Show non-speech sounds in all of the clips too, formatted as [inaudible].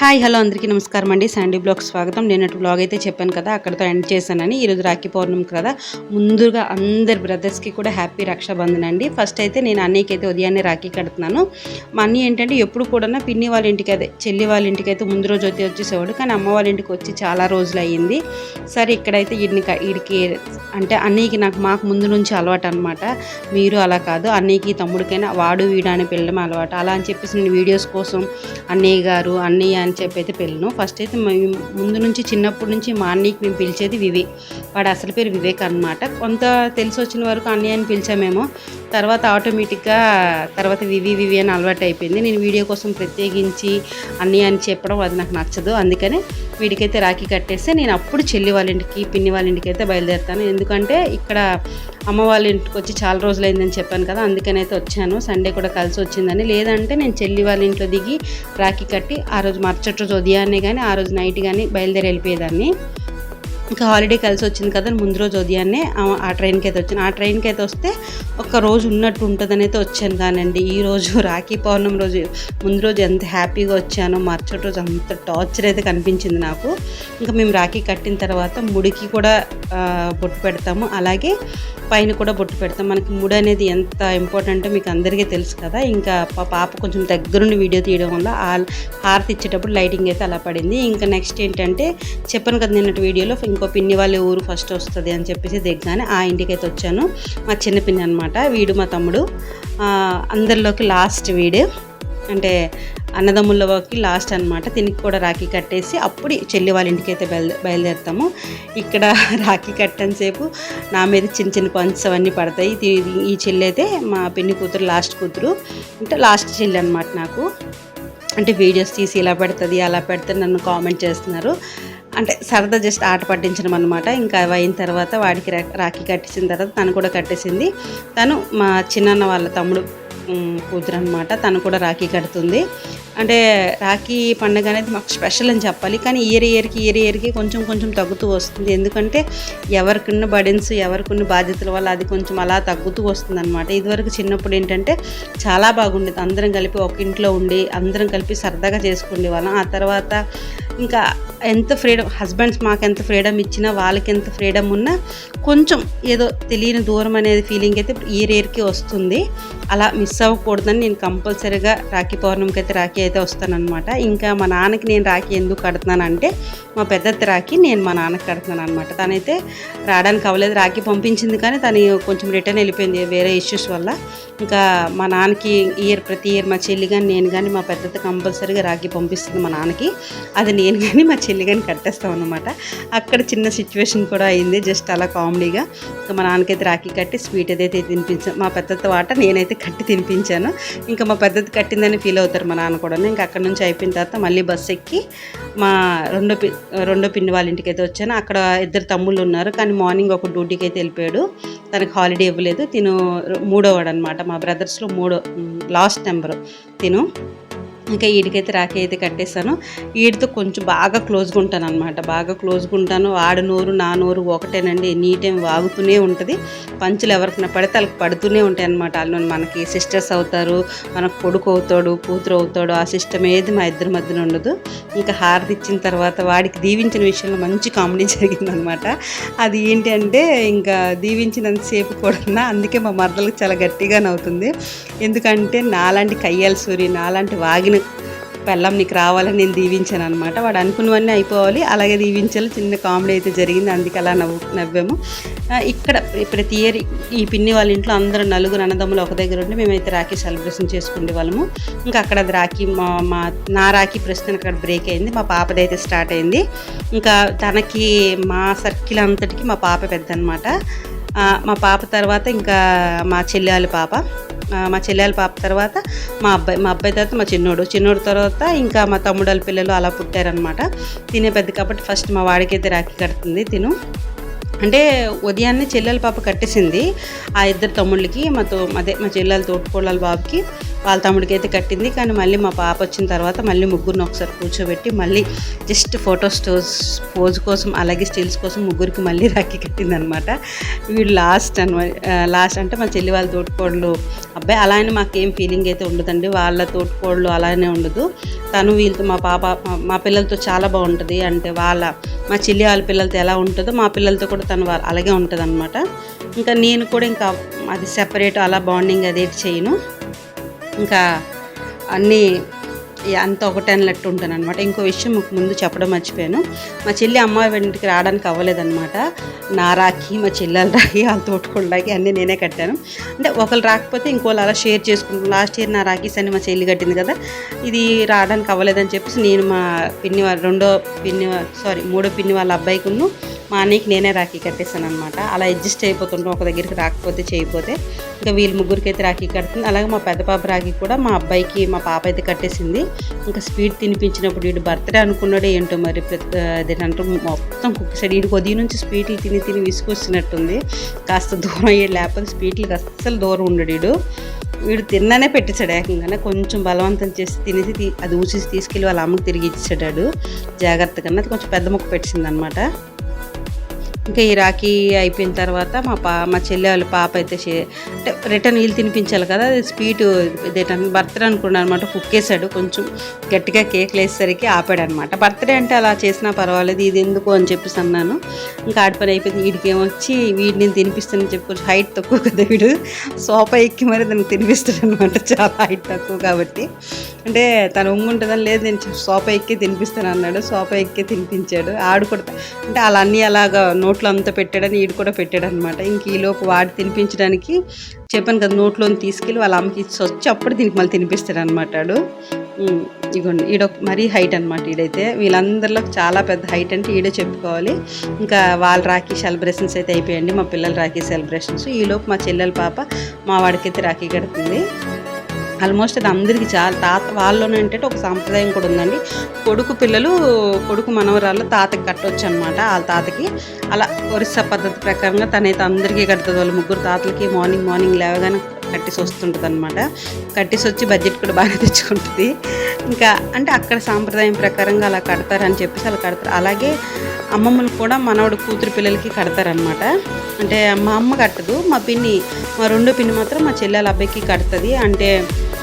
Hi hello అందరికీ నమస్కారం అండి. శాండీ బ్లాగ్ స్వాగతం. నేనటి బ్లాగ్ అయితే చెప్పాను కదా అక్కడతో ఎండ్ చేశానని. ఈరోజు రాఖీ పౌర్ణమి కదా. ముందుగా అందరి బ్రదర్స్కి కూడా హ్యాపీ రక్షాబంధన్ అండి. ఫస్ట్ అయితే నేను అన్నయ్యకి అయితే ఉదయాన్నే రాఖీ కడుతున్నాను. మా అన్నీ ఏంటంటే ఎప్పుడు కూడా పిన్ని వాళ్ళ ఇంటికి అదే చెల్లి వాళ్ళ ఇంటికి అయితే ముందు రోజు అయితే వచ్చేసేవాడు. కానీ అమ్మ వాళ్ళ ఇంటికి వచ్చి చాలా రోజులు అయ్యింది. సరే ఇక్కడైతే వీడిని క- వీడికి అంటే అన్నయ్యకి నాకు మాకు ముందు నుంచి అలవాటు అనమాట మీరు అలా కాదు అన్నయ్యకి తమ్ముడికైనా వాడు వీడు అని పిల్లడం అలవాటు. అలా అని చెప్పేసి నేను వీడియోస్ కోసం అన్నయ్య గారు అన్నయ్య అని చెప్పి అయితే పిల్లను ఫస్ట్ అయితే మేము ముందు నుంచి చిన్నప్పటి నుంచి మా అన్నయ్యకి మేము పిలిచేది వివేక్ వాడు అసలు పేరు వివేక్ అనమాట కొంత తెలిసి వచ్చిన వరకు అన్నయ్య అని పిలిచామేమో తర్వాత ఆటోమేటిక్గా తర్వాత వివి వివి అని అలవాటు అయిపోయింది. నేను వీడియో కోసం ప్రత్యేకించి అన్నయ్య అని చెప్పడం అది నాకు నచ్చదు. అందుకనే వీడికైతే రాఖీ కట్టేస్తే నేను అప్పుడు చెల్లి వాళ్ళ ఇంటికి పిన్ని వాళ్ళ ఇంటికి అయితే బయలుదేరుతాను. ఎందుకంటే ఇక్కడ అమ్మ వాళ్ళ ఇంటికి వచ్చి చాలా రోజులైందని చెప్పాను కదా అందుకని అయితే వచ్చాను. సండే కూడా కలిసి వచ్చిందని. లేదంటే నేను చెల్లి వాళ్ళ ఇంట్లో దిగి రాఖీ కట్టి ఆ రోజు మరుసటి రోజు ఉదయాన్నే కానీ ఆ రోజు నైట్ కానీ బయలుదేరి వెళ్ళిపోయేదాన్ని. ఇంకా హాలిడే కలిసి వచ్చింది కదా ముందు రోజు ఉదయాన్నే ఆ- ట్రైన్కి అయితే వచ్చాను. ఆ ట్రైన్కి అయితే వస్తే ఒక రోజు ఉన్నట్టు ఉంటుందని అయితే వచ్చాను కానండి. ఈ రోజు [laughs] రాఖీ పౌర్ణమి రోజు ముందు రోజు ఎంత హ్యాపీగా వచ్చానో మరుసటి రోజు అంత టార్చర్ అయితే కనిపించింది నాకు. ఇంకా మేము రాఖీ కట్టిన తర్వాత ముడికి కూడా బొట్టు పెడతాము. అలాగే పైన కూడా బొట్టు పెడతాం. మనకి ముడి అనేది ఎంత ఇంపార్టెంట్ మీకు అందరికీ తెలుసు కదా. ఇంకా పాప కొంచెం దగ్గరుండి వీడియో తీయడం వల్ల హారతి ఇచ్చేటప్పుడు లైటింగ్ అయితే అలా పడింది. ఇంకా నెక్స్ట్ ఏంటంటే చెప్పాను కదా నిన్నటి వీడియోలో ఇంకో పిన్ని వాళ్ళ ఊరు ఫస్ట్ వస్తుంది అని చెప్పేసి దిగ్గానే ఆ ఇంటికి అయితే వచ్చాను. మా చిన్న పిన్ని అనమాట వీడు మా తమ్ముడు. అందరిలోకి లాస్ట్ వీడు. అంటే అన్నదమ్ములకి లాస్ట్ అనమాట దీనికి కూడా రాఖీ కట్టేసి అప్పుడు చెల్లి వాళ్ళ ఇంటికి అయితే బయలు బయలుదేరుతాము. ఇక్కడ [laughs] రాఖీ కట్టనిసేపు నా మీద చిన్న చిన్న పంచ్ అవన్నీ పడతాయి. ఈ చెల్లి అయితే మా పిన్ని కూతురు లాస్ట్ కూతురు. అంటే లాస్ట్ చెల్లి అనమాట నాకు. అంటే వీడియోస్ తీసి ఇలా పెడుతుంది అలా పెడుతుంది నన్ను కామెంట్ చేస్తున్నారు. అంటే సరదా జస్ట్ ఆట పట్టించడం అనమాట ఇంకా అవి అయిన తర్వాత వాడికి రాఖీ కట్టేసిన తర్వాత తను కూడా కట్టేసింది. తను మా చిన్నన్న వాళ్ళ తమ్ముడు కూతురు అనమాట తను కూడా రాఖీ కడుతుంది. అంటే రాఖీ పండుగ అనేది మాకు స్పెషల్ అని చెప్పాలి. కానీ ఇయర్ ఇయర్కి ఇయర్ ఇయర్కి కొంచెం కొంచెం తగ్గుతూ వస్తుంది. ఎందుకంటే ఎవరికున్న బర్డెన్స్ ఎవరికున్న బాధ్యతల వల్ల అది కొంచెం అలా తగ్గుతూ వస్తుంది అనమాట ఇదివరకు చిన్నప్పుడు ఏంటంటే చాలా బాగుండేది. అందరం కలిపి ఒక ఇంట్లో ఉండి అందరం కలిపి సరదాగా చేసుకునే వాళ్ళం ఆ తర్వాత ఇంకా ఎంత ఫ్రీడమ్ హస్బెండ్స్ మాకు ఎంత ఫ్రీడమ్ ఇచ్చినా వాళ్ళకి ఎంత ఫ్రీడమ్ ఉన్నా కొంచెం ఏదో తెలియని దూరం అనేది ఫీలింగ్ అయితే ఇయర్ ఇయర్కి వస్తుంది. అలా మిస్ అవ్వకూడదని నేను కంపల్సరీగా రాఖీ పౌర్ణమికి అయితే రాఖీ అయితే వస్తానమాట ఇంకా మా నాన్నకి నేను రాఖీ ఎందుకు కడుతున్నానంటే మా పెద్దత్త రాఖీ నేను మా నాన్నకి కడుతున్నాను అనమాట తనైతే రావడానికి అవ్వలేదు రాఖీ పంపించింది కానీ తను కొంచెం రిటర్న్ వెళ్ళిపోయింది వేరే ఇష్యూస్ వల్ల. ఇంకా మా నాన్నకి ఇయర్ ప్రతి ఇయర్ మా చెల్లి కానీ నేను కానీ మా పెద్దత్త కంపల్సరీగా రాఖీ పంపిస్తుంది మా నాన్నకి. అది నేను కానీ మా చెల్లి కానీ కట్టేస్తాం అనమాట అక్కడ చిన్న సిచ్యువేషన్ కూడా అయింది జస్ట్ అలా కామెడీగా. ఇంకా మా నాన్నకైతే రాఖీ కట్టి స్వీట్ ఏదైతే తినిపించాను మా పెద్దత్త వాట నేనైతే కట్టి తినిపించాను. ఇంకా మా పెద్దది కట్టిందని ఫీల్ అవుతారు మా నాన్న కూడా. ఇంకా అక్కడ నుంచి అయిపోయిన తర్వాత మళ్ళీ బస్సు ఎక్కి మా రెండో పి రెండో పిన్ని వాళ్ళ ఇంటికి అయితే వచ్చాను. అక్కడ ఇద్దరు తమ్ముళ్ళు ఉన్నారు. కానీ మార్నింగ్ ఒక డ్యూటీకి అయితే వెళ్ళిపోయాడు. తనకి హాలిడే ఇవ్వలేదు. తిను మూడో వాడు అనమాట మా బ్రదర్స్లో మూడో లాస్ట్ నెంబరు. తిను. ఇంకా వీడికైతే రాఖీ అయితే కట్టేస్తాను వీడితో కొంచెం బాగా క్లోజ్గా ఉంటాను అనమాట బాగా క్లోజ్గా ఉంటాను. ఆడ నోరు నా నోరు ఒకటేనండి. ఎనీ టైం వాగుతూనే ఉంటుంది. పంచులు ఎవరికైనా పడితే వాళ్ళకి పడుతూనే ఉంటాయి అనమాట వాళ్ళు మనకి సిస్టర్స్ అవుతారు. మనకు కొడుకు అవుతాడు కూతురు అవుతాడు. ఆ సిస్టమ్ ఏది మా ఇద్దరి మధ్యన ఉండదు. ఇంకా హారతి ఇచ్చిన తర్వాత వాడికి దీవించిన విషయంలో మంచి కామెడీ [laughs] జరిగిందనమాట అది ఏంటి అంటే ఇంకా దీవించినంతసేపు కూడా అందుకే మా మరదలకు చాలా గట్టిగా నవ్వుతుంది. ఎందుకంటే నాలాంటి కయ్యాల సూరి నాలాంటి వాగిన పెళ్ళం నీకు రావాలని నేను దీవించాను అనమాట వాడు అనుకున్నవన్నీ అయిపోవాలి. అలాగే దీవించాలి. చిన్న కామెడీ అయితే జరిగింది. అందుకే అలా నవ్వు నవ్వాము. ఇక్కడ ప్రతి ఇయర్ ఈ పిన్ని వాళ్ళ ఇంట్లో అందరూ నలుగురు అన్నదమ్ములు ఒక దగ్గర ఉండి మేమైతే రాఖీ సెలబ్రేషన్ చేసుకునే వాళ్ళము. ఇంకా అక్కడ అది రాఖీ మా మా నా రాఖీ ప్రస్తుతానికి అక్కడ బ్రేక్ అయింది. మా పాపది అయితే స్టార్ట్ అయింది. ఇంకా తనకి మా సర్కిల్ అంతటికి మా పాప పెద్ద అనమాట మా పాప తర్వాత ఇంకా మా చెల్లెల పాప. మా చెల్లెల పాప తర్వాత మా అబ్బాయి మా అబ్బాయి తర్వాత మా చిన్నోడు. చిన్నోడు తర్వాత ఇంకా మా తమ్ముడల పిల్లలు అలా పుట్టారనమాట తినే పెద్ద కాబట్టి ఫస్ట్ మా వాడికైతే రాఖీ కడుతుంది తిను. అంటే ఉదయాన్నే చెల్లెల పాప కట్టేసింది. ఆ ఇద్దరు తమ్ముళ్ళకి మా తో అదే మా చెల్లెల తోటికోళ్ళ బాబుకి వాళ్ళ తమ్ముడికి అయితే కట్టింది. కానీ మళ్ళీ మా పాప వచ్చిన తర్వాత మళ్ళీ ముగ్గురిని ఒకసారి కూర్చోబెట్టి మళ్ళీ జస్ట్ ఫోటో స్టోస్ పోజ్ కోసం అలాగే స్టిల్స్ కోసం ముగ్గురికి మళ్ళీ రాఖీ కట్టింది అనమాట వీడు లాస్ట్ అనమాట లాస్ట్ అంటే మా చెల్లి వాళ్ళ తోటికోళ్ళు అబ్బాయి. అలానే మాకేం ఫీలింగ్ అయితే ఉండదండి. వాళ్ళ తోటికోళ్ళు అలానే ఉండదు. తను వీళ్ళతో మా పాప మా పిల్లలతో చాలా బాగుంటుంది. అంటే వాళ్ళ మా చెల్లి వాళ్ళ పిల్లలతో ఎలా ఉంటుందో మా పిల్లలతో కూడా తను అలాగే ఉంటుంది అనమాట ఇంకా నేను కూడా ఇంకా అది సెపరేట్ అలా బాండింగ్ అదేటి చేయను. ఇంకా అన్నీ అంత ఒకటే అన్నట్టు ఉంటాను అనమాట ఇంకో విషయం ముందు చెప్పడం మర్చిపోయాను. మా చెల్లి అమ్మ ఇంటికి రావడానికి అవ్వలేదన్నమాట. నా రాఖీ మా చెల్లెల రాఖీ వాళ్ళ తోటకోళ్ళ రాఖీ అన్నీ నేనే కట్టాను. అంటే ఒకరు రాకపోతే ఇంకోళ్ళు అలా షేర్ చేసుకుంటాం లాస్ట్ ఇయర్ నా రాఖీస్ అని మా చెల్లి కట్టింది కదా. ఇది రావడానికి అవ్వలేదని చెప్పేసి నేను మా పిన్ని వాళ్ళ రెండో పిన్ని సారీ మూడో పిన్ని వాళ్ళ అబ్బాయికును మా అన్నయ్యకి నేనే రాఖీ కట్టేసాను అనమాట అలా అడ్జస్ట్ అయిపోతుంటాం ఒక దగ్గరికి రాకపోతే చేయకపోతే ఇంకా వీళ్ళు ముగ్గురికి అయితే రాఖీ కడుతుంది. అలాగే మా పెద్ద పాప రాఖీ కూడా మా అబ్బాయికి మా పాప అయితే కట్టేసింది. ఇంకా స్వీట్ తినిపించినప్పుడు వీడు బర్త్డే అనుకున్నాడే ఏంటో మరి ప్రతి అదేంటంటే మొత్తం కుక్కిసాడు వీడికి ఉదయం నుంచి స్వీట్లు తిని తిని విసుకొచ్చినట్టుంది కాస్త దూరం అయ్యాడు లేకపోతే స్వీట్లకి అస్సలు దూరం ఉండడు వీడు. వీడు తిన్నానే పెట్టించాడు ఏకంగానే. కొంచెం బలవంతం చేసి తినేసి అది ఊసేసి తీసుకెళ్ళి వాళ్ళ అమ్మకి తిరిగి ఇచ్చాడు జాగ్రత్తగా. అది కొంచెం పెద్ద ముక్క పెట్టింది అనమాట ఇంకా ఈ రాఖీ అయిపోయిన తర్వాత మా పా మా చెల్లె వాళ్ళ పాప అయితే చే- అంటే రిటర్న్ వీళ్ళు తినిపించాలి కదా అది స్వీట్ ఇదేంటంటే బర్త్డే అనుకున్నాను అనమాట కుక్కేశాడు కొంచెం గట్టిగా కేక్ వేసేసరికి ఆపాడు అనమాట బర్త్డే అంటే అలా చేసినా పర్వాలేదు ఇది ఎందుకు అని చెప్పేసి అన్నాను. ఇంకా ఆడిపని అయిపోయింది వీడికి ఏమొచ్చి వీడిని నేను తినిపిస్తానని చెప్పి కొంచెం హైట్ తక్కువ కదా వీడు సోఫా ఎక్కి మరి దానికి తినిపిస్తాడు అనమాట చాలా హైట్ తక్కువ కాబట్టి. అంటే తను ఉంగుంటుందని లేదు నేను సోఫా ఎక్కి తినిపిస్తాను అన్నాడు సోఫా ఎక్కి తినిపించాడు ఆడుకుంటా అంటే అలా అన్నీ అలాగా నోట్లో అంతా పెట్టాడని ఈడు కూడా పెట్టాడు అనమాట ఇంక ఈలోపు వాడు తినిపించడానికి చెప్పాను కదా నోట్లోని తీసుకెళ్ళి వాళ్ళ అమ్మకి ఇచ్చి వచ్చి అప్పుడు దీనికి మళ్ళీ తినిపిస్తాడు అనమాట ఇగోండి ఈడొక మరీ హైట్ అనమాట ఈడైతే. వీళ్ళందరిలో చాలా పెద్ద హైట్ అంటే ఈడే చెప్పుకోవాలి. ఇంకా వాళ్ళ రాఖీ సెలబ్రేషన్స్ అయితే అయిపోయండి మా పిల్లల రాఖీ సెలబ్రేషన్స్. ఈలోపు మా చెల్లెల పాప మా వాడికైతే రాఖీ కడుతుంది. ఆల్మోస్ట్ అది అందరికీ చాలా తాత వాళ్ళలోనే ఏంటంటే ఒక సాంప్రదాయం కూడా ఉందండి. కొడుకు పిల్లలు కొడుకు మనవరాళ్ళు తాతకి కట్టొచ్చు అనమాట వాళ్ళ తాతకి. అలా ఒరిస్సా పద్ధతి ప్రకారంగా తనైతే అందరికీ కడుతుంది. వాళ్ళ ముగ్గురు తాతలకి మార్నింగ్ మార్నింగ్ లేవగానే కట్టేసి వస్తుంటుంది అనమాట కట్టేసి వచ్చి బడ్జెట్ కూడా బాగానే తెచ్చుకుంటుంది. ఇంకా అంటే అక్కడ సాంప్రదాయం ప్రకారంగా అలా కడతారని చెప్పేసి అలా కడతారు. అలాగే అమ్మమ్మలు కూడా మనవడు కూతురు పిల్లలకి కడతారనమాట అంటే మా అమ్మ కట్టదు మా పిన్ని మా రెండో పిన్ని మాత్రం మా చెల్లెల అబ్బాయికి కడుతుంది. అంటే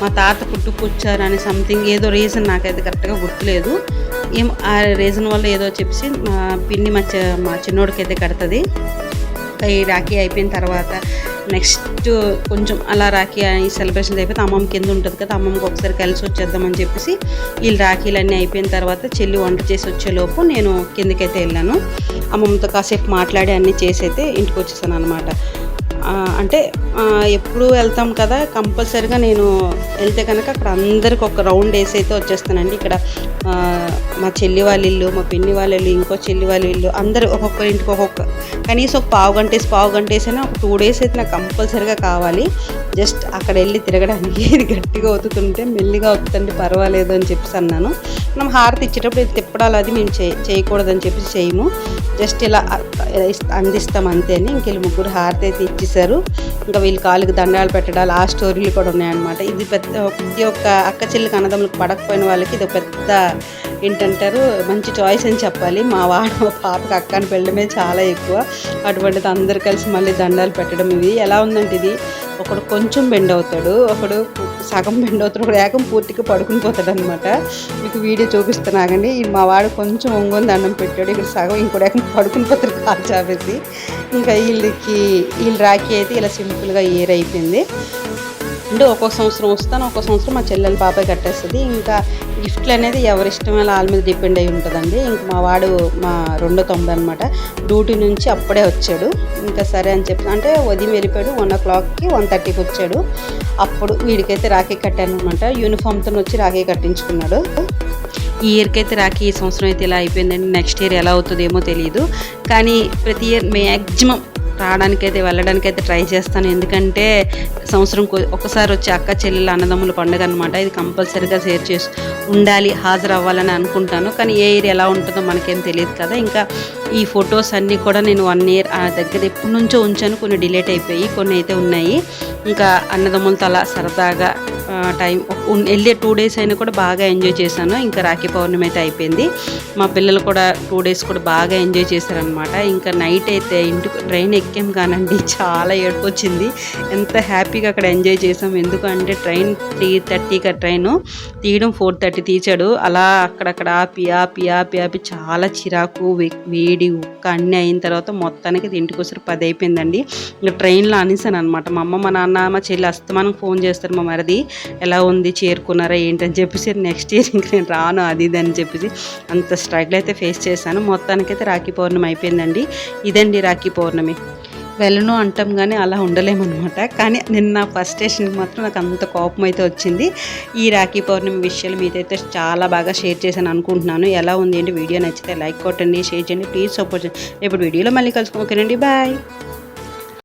మా తాత పుట్టుకొచ్చారని సంథింగ్ ఏదో రీజన్ నాకైతే కరెక్ట్గా గుర్తులేదు. ఏం ఆ రీజన్ వల్ల ఏదో చెప్పేసి మా పిన్ని మా చె మా చిన్నోడికి అయితే కడుతుంది. ఈ రాఖీ అయిపోయిన తర్వాత నెక్స్ట్ కొంచెం అలా రాఖీ ఈ సెలబ్రేషన్ అయిపోతే అమ్మమ్మ కింద ఉంటుంది కదా అమ్మమ్మకి ఒకసారి కలిసి వచ్చేద్దామని చెప్పేసి వీళ్ళు రాఖీలు అన్నీ అయిపోయిన తర్వాత చెల్లి వంట చేసి వచ్చేలోపు నేను కిందకైతే వెళ్ళాను. అమ్మమ్మతో కాసేపు మాట్లాడి అన్నీ చేసి అయితే ఇంటికి వచ్చేసాను అనమాట అంటే ఎప్పుడు వెళ్తాం కదా కంపల్సరిగా నేను వెళ్తే కనుక అక్కడ అందరికి ఒక రౌండ్ వేసి అయితే వచ్చేస్తానండి. ఇక్కడ మా చెల్లి వాళ్ళ ఇల్లు మా పిన్ని వాళ్ళ ఇల్లు ఇంకో చెల్లి వాళ్ళ ఇల్లు అందరు ఒక్కొక్క ఇంటికి ఒక్కొక్క కనీసం ఒక పావు గంట వేసి పావు గంట ఒక టూ డేస్ అయితే నాకు కంపల్సరిగా కావాలి. జస్ట్ అక్కడ వెళ్ళి తిరగడానికి ఇది గట్టిగా ఒత్తుతుంటే మెల్లిగా ఒత్తుతండి పర్వాలేదు అని చెప్పేసి అన్నాను. మనం హారతి ఇచ్చేటప్పుడు ఇది తిప్పడాలు అది మేము చే చేయకూడదని చెప్పేసి చేయము. జస్ట్ ఇలా అందిస్తాం అంతే అని ఇంకెళ్ళి ముగ్గురు హారతి అయితే ఇచ్చేసారు ఇంకా వీళ్ళు కాళ్ళకి దండాలు పెట్టడాలు ఆ స్టోరీలు కూడా ఉన్నాయన్నమాట. ఇది పెద్ద ప్రతి ఒక్క అక్క చెల్లికి అన్నదమ్ములకు పడకపోయిన వాళ్ళకి ఇది ఒక పెద్ద ఏంటంటారు మంచి చాయిస్ అని చెప్పాలి. మా వాడు మా పాపకి అక్కని పెళ్ళడమే చాలా ఎక్కువ. అటువంటిది అందరు కలిసి మళ్ళీ దండాలు పెట్టడం ఇది. ఎలా ఉందంటే ఇది ఒకడు కొంచెం బెండ్ అవుతాడు ఒకడు సగం బెండ్ అవుతాడు ఒకడు ఏకం పూర్తిగా పడుకుని పోతాడు అనమాట మీకు వీడియో చూపిస్తాను ఆగండి మా వాడు కొంచెం ఒంగొని దండం పెట్టాడు ఇక్కడ సగం ఇంకోటి ఏకం పడుకుని పోతాడు కాల్ చాపేసి. ఇంకా వీళ్ళకి వీళ్ళు రాఖీ అయితే ఇలా సింపుల్గా ఇయర్ అయిపోయింది. అంటే ఒక్కొక్క సంవత్సరం వస్తాను ఒక్కొక్క సంవత్సరం మా చెల్లెల పాపే కట్టేస్తుంది. ఇంకా గిఫ్ట్లు అనేది ఎవరి ఇష్టం వాళ్ళ మీద డిపెండ్ అయి ఉంటుందండి. ఇంక మా వాడు మా రెండో తొంభై అనమాట డ్యూటీ నుంచి అప్పుడే వచ్చాడు. ఇంకా సరే అని చెప్పి అంటే ఉదయం వెళ్ళిపోయాడు వన్ ఓ క్లాక్కి వన్ థర్టీకి వచ్చాడు. అప్పుడు వీడికైతే రాఖీ కట్టాను అనమాట యూనిఫామ్తో వచ్చి రాఖీ కట్టించుకున్నాడు. ఈ ఇయర్కి అయితే రాఖీ ఈ సంవత్సరం అయితే ఇలా అయిపోయిందండి. నెక్స్ట్ ఇయర్ ఎలా అవుతుందేమో తెలియదు కానీ ప్రతి ఇయర్ మ్యాక్సిమం రావడానికైతే వెళ్ళడానికైతే ట్రై చేస్తాను. ఎందుకంటే సంవత్సరం ఒకసారి వచ్చే అక్క చెల్లెల అన్నదమ్ముల పండుగ అనమాట ఇది కంపల్సరీగా షేర్ చేసి ఉండాలి హాజరు అవ్వాలని అనుకుంటాను. కానీ ఏ ఇయర్ ఎలా ఉంటుందో మనకేం తెలియదు కదా. ఇంకా ఈ ఫొటోస్ అన్నీ కూడా నేను వన్ ఇయర్ ఆ దగ్గర ఎప్పటి నుంచో ఉంచాను. కొన్ని డిలేట్ అయిపోయి కొన్ని అయితే ఉన్నాయి. ఇంకా అన్నదమ్ములతో అలా సరదాగా టైం వెళ్ళే టూ డేస్ అయినా కూడా బాగా ఎంజాయ్ చేశాను. ఇంకా రాఖీ పౌర్ణమి అయితే అయిపోయింది. మా పిల్లలు కూడా టూ డేస్ కూడా బాగా ఎంజాయ్ చేశారనమాట ఇంకా నైట్ అయితే ఇంటికి ట్రైన్ ఎక్కాం కానండి. [laughs] చాలా ఏడుకొచ్చింది ఎంత హ్యాపీగా అక్కడ ఎంజాయ్ చేసాం ఎందుకంటే ట్రైన్ త్రీ థర్టీకి ట్రైన్. తీయడం ఫోర్ థర్టీ తీచాడు అలా అక్కడక్కడ ఆపి ఆపి ఆపి ఆపి చాలా చిరాకు వేడి ఉక్క అన్నీ అయిన తర్వాత మొత్తానికి ఇంటికి వచ్చి పది అయిపోయిందండి. ఇంకా ట్రైన్లో అనేసాను అనమాట మా అమ్మ మా నాన్న మా చెల్లి అస్తమానం ఫోన్ చేస్తారు మా మరిది. ఎలా ఉంది చేరుకున్నారా ఏంటని చెప్పేసి నెక్స్ట్ ఇయర్ ఇంక నేను రాను అది ఇది అని చెప్పేసి అంత స్ట్రగుల్ అయితే ఫేస్ చేశాను. మొత్తానికైతే రాఖీ పౌర్ణమి అయిపోయిందండి. ఇదండి రాఖీ పౌర్ణమి. వెళ్ళను అంటాం కానీ అలా ఉండలేమన్నమాట. కానీ నిన్న ఫస్ట్ స్టేషన్కి మాత్రం నాకు అంత కోపం అయితే వచ్చింది. ఈ రాఖీ పౌర్ణమి విషయాలు మీదైతే చాలా బాగా షేర్ చేశాను అనుకుంటున్నాను. ఎలా ఉంది ఏంటి వీడియో నచ్చితే లైక్ కొట్టండి షేర్ చేయండి ప్లీజ్ సపోర్ట్ చేయండి. ఇప్పుడు వీడియోలో మళ్ళీ కలుసుకుంటానండి బాయ్